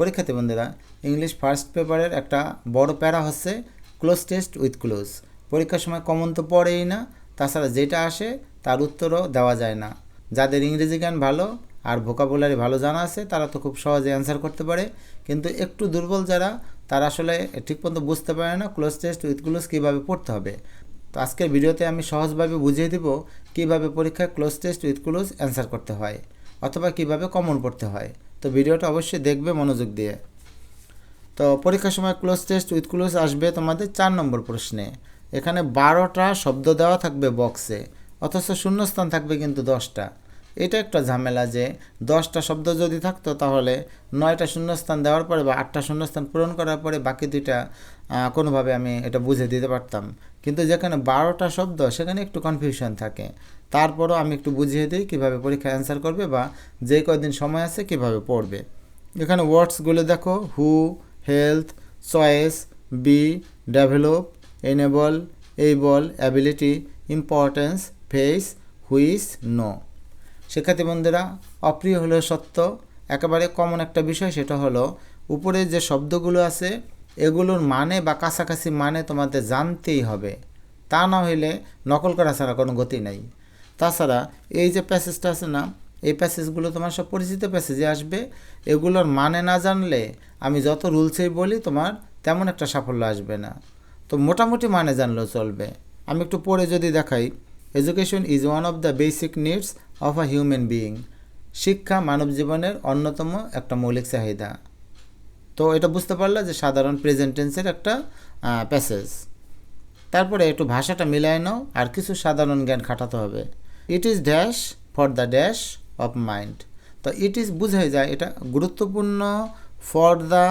পরীক্ষার্থী বন্ধুরা English first পেপারের একটা বড় প্যারা হচ্ছে ক্লোজ টেস্ট উইথ ক্লোজ পরীক্ষার সময় কমন তো পড়েই না, তাছাড়া যেটা আসে তার উত্তরও দেওয়া যায় না। যাদের ইংরেজি জ্ঞান ভালো আর ভোকাবুলারি ভালো জানা আছে, তারা তো খুব সহজে অ্যান্সার করতে পারে। কিন্তু একটু দুর্বল যারা, তারা আসলে ঠিক ঠিকমতো বুঝতে পারে না ক্লোজ টেস্ট উইথ ক্লোজ কীভাবে পড়তে হবে। তো আজকের ভিডিওতে আমি সহজভাবে বুঝিয়ে দিব কীভাবে পরীক্ষায় cloze test with cloze answer করতে হয়, অথবা কীভাবে কমন পড়তে হয়। তো ভিডিওটা অবশ্যই দেখবে মনোযোগ দিয়ে। তো পরীক্ষার সময় ক্লোজ টেস্ট উইথ ক্লোজ আসবে তোমাদের চার নম্বর প্রশ্নে। এখানে বারোটা শব্দ দেওয়া থাকবে বক্সে অথচ শূন্যস্থান থাকবে কিন্তু দশটা। এটা একটা ঝামেলা যে দশটা শব্দ যদি থাকতো তাহলে নয়টা শূন্যস্থান দেওয়ার পরে বা আটটা শূন্যস্থান পূরণ করার পরে বাকি দুইটা কোনোভাবে আমি এটা বুঝে দিতে পারতাম। কিন্তু যেখানে বারোটা শব্দ, সেখানে একটু কনফিউশন থাকে। তারপরও আমি একটু বুঝিয়ে দিই কীভাবে পরীক্ষা অ্যান্সার করবে বা যে কয়দিন সময় আছে কীভাবে পড়বে। এখানে ওয়ার্ডসগুলো দেখো who health choice be develop enable able ability importance face which know শিক্ষার্থী বন্ধুরা, অপ্রিয় হলেও সত্য, একেবারে কমন একটা বিষয় সেটা হলো, উপরে যে শব্দগুলো আছে, এগুলোর মানে বা কাছাকাছি মানে তোমাদের জানতেই হবে। তা না হইলে নকল করা ছাড়া কোনো গতি নাই। তাছাড়া এই যে প্যাসেজটা আছে না, এই প্যাসেজগুলো তোমার সব পরিচিত প্যাসেজে আসবে। এগুলোর মানে না জানলে আমি যত রুলসেই বলি, তোমার তেমন একটা সাফল্য আসবে না। তো মোটামুটি মানে জানলেও চলবে। আমি একটু পরে যদি দেখাই education is one of the basic needs of a human being শিক্ষা মানব জীবনের অন্যতম একটা মৌলিক চাহিদা। তো এটা বুঝতে পারলে যে সাধারণ প্রেজেন্ট টেন্সের একটা প্যাসেজ তারপরে একটু ভাষাটা মিলায় নাও, আর কিছু সাধারণ জ্ঞান খাটাতে হবে। It is dash for the dash of mind তো ইট ইজ বুঝাই যায় এটা গুরুত্বপূর্ণ ফর দ্য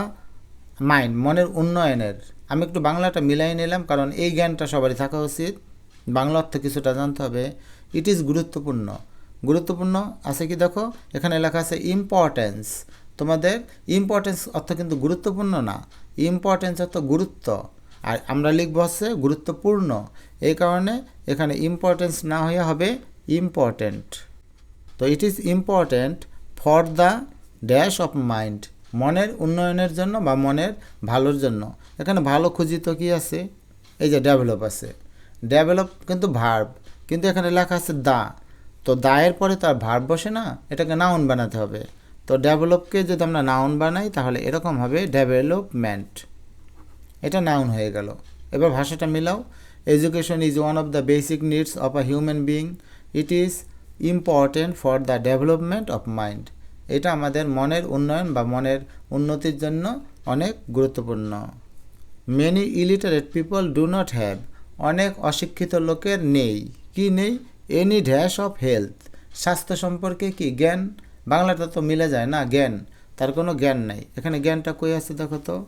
মাইন্ড মনের উন্নয়নের। আমি একটু বাংলাটা মিলাই নিলাম, কারণ এই জ্ঞানটা সবারই থাকা উচিত। বাংলা অর্থ কিছুটা জানতে হবে ইট ইজ গুরুত্বপূর্ণ। গুরুত্বপূর্ণ আছে কি দেখো? এখানে লেখা আছে ইম্পর্টেন্স তোমাদের ইম্পর্টেন্স অর্থ কিন্তু গুরুত্বপূর্ণ না ইম্পর্টেন্স অর্থ গুরুত্ব। আর আমরা লিখব হচ্ছে গুরুত্বপূর্ণ। এই কারণে এখানে ইম্পর্টেন্স না হয়ে হবে ইম্পর্টেন্ট তো it is important for the dash of mind মনের উন্নয়নের জন্য বা মনের ভালোর জন্য। এখানে ভালো খুঁজিত কি আছে? এই যে ডেভেলপ আছে। ডেভেলপ কিন্তু ভার্ব কিন্তু এখানে লেখা আছে দা। তো দায়ের পরে তার ভার্ব বসে না, এটাকে নাউন বানাতে হবে। তো ডেভেলপকে যদি আমরা নাউন বানাই, তাহলে এরকম হবে ডেভেলপমেন্ট এটা নাউন হয়ে গেল। এবার ভাষাটা মিলাও। Education is one of the basic needs of a human being it is important for the development of mind এটা আমাদের মনের উন্নয়ন বা মনের উন্নতির জন্য অনেক গুরুত্বপূর্ণ। Many illiterate people do not have অনেক অশিক্ষিত লোকের নেই। কি নেই? এনি ড্যাশ অফ হেলথ স্বাস্থ্য সম্পর্কে কি? জ্ঞান? বাংলাটা তো মিলে যায় না, জ্ঞান। তার কোনো জ্ঞান নাই। এখানে জ্ঞানটা কই আছে দেখো তো?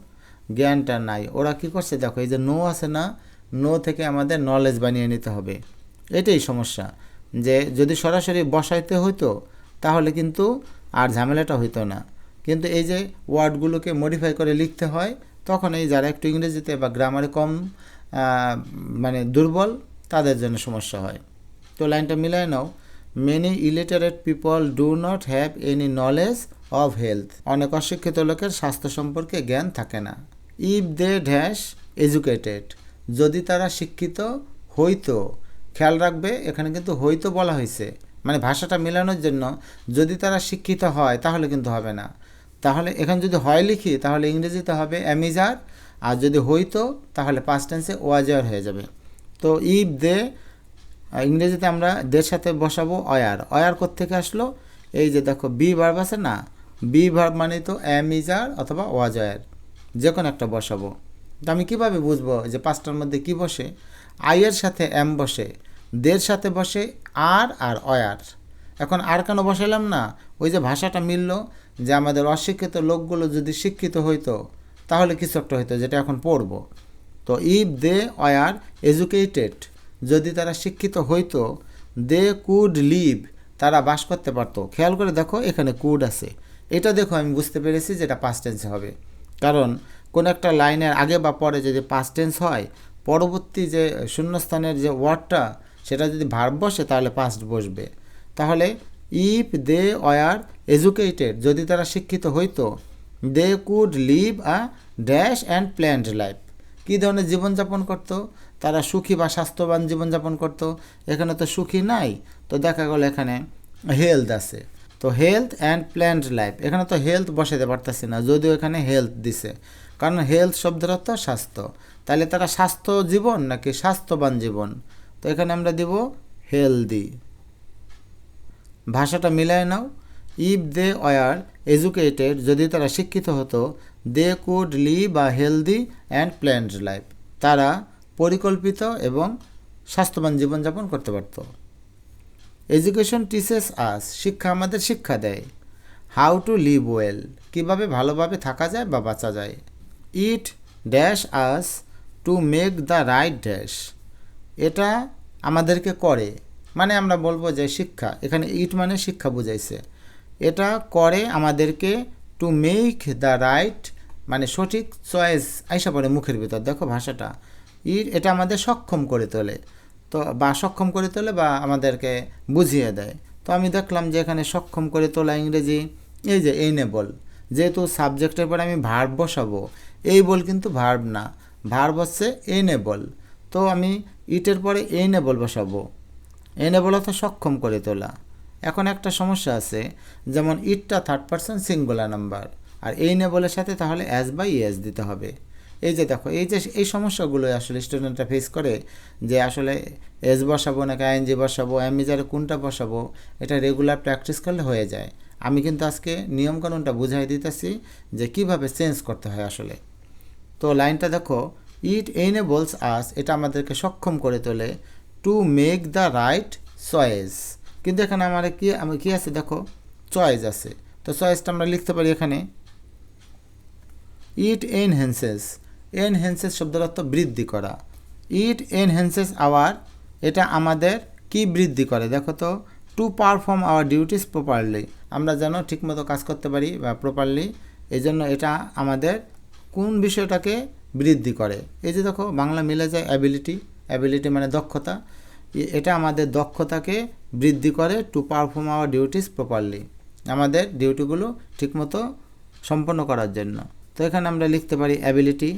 জ্ঞানটা নাই। ওরা কি করছে দেখো, এই যে নো আছে না, নো থেকে আমাদের নলেজ বানিয়ে নিতে হবে। এটাই সমস্যা। যে যদি সরাসরি বসাইতে হইতো, তাহলে কিন্তু আর ঝামেলাটা হইতো না। কিন্তু এই যে ওয়ার্ডগুলোকে মডিফাই করে লিখতে হয়, তখন এই যারা একটু ইংরেজিতে বা গ্রামারে কম মানে দুর্বল, তাদের জন্য সমস্যা হয়। তো লাইনটা মিলাই নাও। Many illiterate people do not have any knowledge of health অনেক অশিক্ষিত লোকের স্বাস্থ্য সম্পর্কে জ্ঞান থাকে না। ইফ দে ড্যাশ এজুকেটেড যদি তারা শিক্ষিত, হইতো। খেয়াল রাখবে, এখানে কিন্তু হইতো বলা হয়েছে মানে ভাষাটা মেলানোর জন্য যদি তারা শিক্ষিত হয়, তাহলে কিন্তু হবে না। তাহলে এখানে যদি হয় লিখি, তাহলে ইংরেজিতে হবে অ্যামিজার আর যদি হইতো, তাহলে পাস্ট টেন্সে ওয়াজার হয়ে যাবে। তো ইফ দে ইংরেজিতে আমরা দের সাথে বসাবো অয়ার অয়ার থেকে আসলো? এই যে দেখো বি ভার্ব আছে না? বি ভার্ব মানে তো এম ইজার অথবা ওয়াজয়ার যে কোনো একটা বসাবো। তো আমি কীভাবে বুঝব যে পাঁচটার মধ্যে কি বসে? আইয়ের সাথে এম বসে, দের সাথে বসে আর আর অয়ার এখন আর কেন বসালাম না? ওই যে ভাষাটা মিললো যে আমাদের অশিক্ষিত লোকগুলো যদি শিক্ষিত হইতো তাহলে কিছু একটা হইতো, যেটা এখন পড়ব। তো ইফ দে অয়ার এজুকেটেড যদি তারা শিক্ষিত হইতো দে কুড লিভ তারা বাস করতে পারতো। খেয়াল করে দেখো, এখানে কুড আছে। এটা দেখো, আমি বুঝতে পেরেছি যেটা পাস্ট টেন্স হবে। কারণ কোন একটা লাইনের আগে বা পরে যদি পাস্ট টেন্স হয়, পরবর্তী যে শূন্যস্থানের যে ওয়ার্ডটা সেটা যদি ভার্ব বসে, তাহলে পাস্ট বসবে। তাহলে ইফ দে অয়ার এজুকেটেড যদি তারা শিক্ষিত হইতো they could live a dash and planned life কী ধরনের জীবনযাপন করতো? তারা সুখী বা স্বাস্থ্যবান জীবনযাপন করতো। এখানে তো সুখী নাই। তো দেখা গেল এখানে হেলথ আছে। তো হেলথ অ্যান্ড প্ল্যান্ড লাইফ এখানে তো হেলথ বসাতে পারতেছি না, যদিও এখানে হেলথ দিছে। কারণ হেলথ শব্দের অর্থ স্বাস্থ্য। তাহলে তারা স্বাস্থ্য জীবন নাকি স্বাস্থ্যবান জীবন? তো এখানে আমরা দিব হেলদি ভাষাটা মিলায় নাও। ইফ দে ওয়ার এজুকেটেড যদি তারা শিক্ষিত হতো, they could live a healthy and planned life. তারা পরিকল্পিত এবং স্বাস্থ্যবান জীবনযাপন করতে পারত। এডুকেশন টিচেস আস শিক্ষা আমাদের শিক্ষা দেয়। হাউ টু লিভ ওয়েল, কীভাবে ভালোভাবে থাকা যায় বা বাঁচা যায়। It dash us to make the right dash. এটা আমাদেরকে করে। মানে আমরা বলব যে শিক্ষা, এখানে ইট মানে শিক্ষা বুঝাইছে। এটা করে আমাদেরকে টু মেক দ্য রাইট মানে সঠিক চয়েস আইসা পড়ে মুখের ভিতর। দেখো ভাষাটা। ইট এটা আমাদের সক্ষম করে তোলে। তো, বা সক্ষম করে তোলে বা আমাদেরকে বুঝিয়ে দেয়। তো আমি দেখলাম যে এখানে সক্ষম করে তোলা ইংরেজি, এই যে এনেবল যেহেতু সাবজেক্টের পরে আমি ভার্ব বসাবো এই বল কিন্তু ভার্ব না। ভার্ব হচ্ছে এনেবল তো আমি ইটের পরে এনেবল বসাবো। এনেবল অর্থ সক্ষম করে তোলা। এখন একটা সমস্যা আছে, যেমন ইটটা থার্ড পার্সন সিঙ্গুলার নাম্বার আর এই নেবলের সাথে তাহলে অ্যাজ বা ইএস দিতে হবে। এই যে দেখো, এই যে এই সমস্যাগুলো আসলে স্টুডেন্টরা ফেস করে, যে আসলে এস বসাবো নাকি আইএনজি বসাবো অ্যামিজারে কোনটা বসাবো, এটা রেগুলার প্র্যাকটিস করলে হয়ে যায়। আমি কিন্তু আজকে নিয়মকানুনটা বুঝাই দিতেছি যে কীভাবে চেঞ্জ করতে হয় আসলে। তো লাইনটা দেখো ইট এনেবলস আস এটা আমাদেরকে সক্ষম করে তোলে to make the right choice কিন্তু এখানে আমার কি আমি কী আছে? দেখো চয়েস আছে। তো চয়েসটা আমরা লিখতে পারি এখানে ইট এনহ্যান্সেস এনহ্যান্সেস শব্দের অর্থ বৃদ্ধি করা। ইট এনহ্যান্সেস আওয়ার এটা আমাদের কি বৃদ্ধি করে? দেখো তো to perform our duties properly আমরা যেন ঠিকমতো কাজ করতে পারি বা প্রপারলি এই জন্য এটা আমাদের কোন বিষয়টাকে বৃদ্ধি করে? এই যে দেখো, বাংলা মিলে যায় অ্যাবিলিটি অ্যাবিলিটি মানে দক্ষতা। এটা আমাদের দক্ষতাকে বৃদ্ধি করে to perform our duties properly আমাদের ডিউটিগুলো ঠিকমতো সম্পন্ন করার জন্য। তো এখানে আমরা লিখতে পারি অ্যাবিলিটি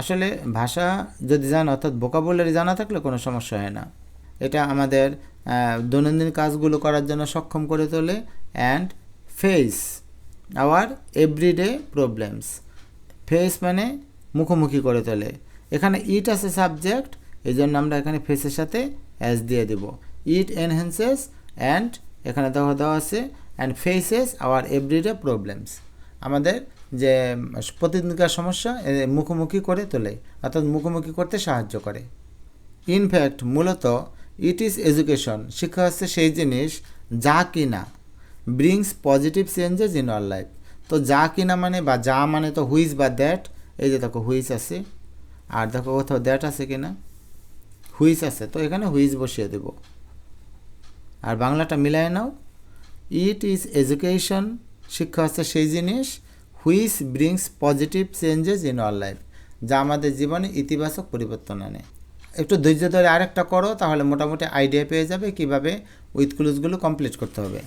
আসলে ভাষা যদি জানো, অর্থাৎ বোকাবুলারি জানা থাকলে কোনো সমস্যা হয় না। এটা আমাদের দৈনন্দিন কাজগুলো করার জন্য সক্ষম করে তোলে। And face our everyday problems face মানে মুখোমুখি করে তোলে। এখানে ইট আছে সাবজেক্ট এই জন্য আমরা এখানে ফেসের সাথে অ্যাজ দিয়ে দেব। ইট এনহেন্সেস অ্যান্ড এখানে দেওয়া দেওয়া আছে and faces our everyday problems আমাদের যে প্রতিদিনকার সমস্যা মুখোমুখি করে তোলে, অর্থাৎ মুখোমুখি করতে সাহায্য করে। ইনফ্যাক্ট মূলত ইট ইজ এডুকেশন শিক্ষা হচ্ছে সেই জিনিস যা কিনা brings positive changes in our life তো যা কিনা মানে বা যা মানে তো হুইজ বা দ্যাট এই যে দেখো হুইজ আছে, আর দেখো কোথাও দ্যাট আছে কিনা। হুইজ আছে, তো এখানে হুইজ বসিয়ে দেব। আর বাংলাটা মিলায় নাও। ইট ইজ এজুকেশন শিক্ষা হচ্ছে সেই জিনিস। Which brings positive changes in our life যা আমাদের জীবনে ইতিবাচক পরিবর্তন আনে। একটু ধৈর্য ধরে আরেকটা করো, তাহলে মোটামুটি আইডিয়া পেয়ে যাবে কীভাবে উইথ ক্লুজগুলো কমপ্লিট করতে হবে।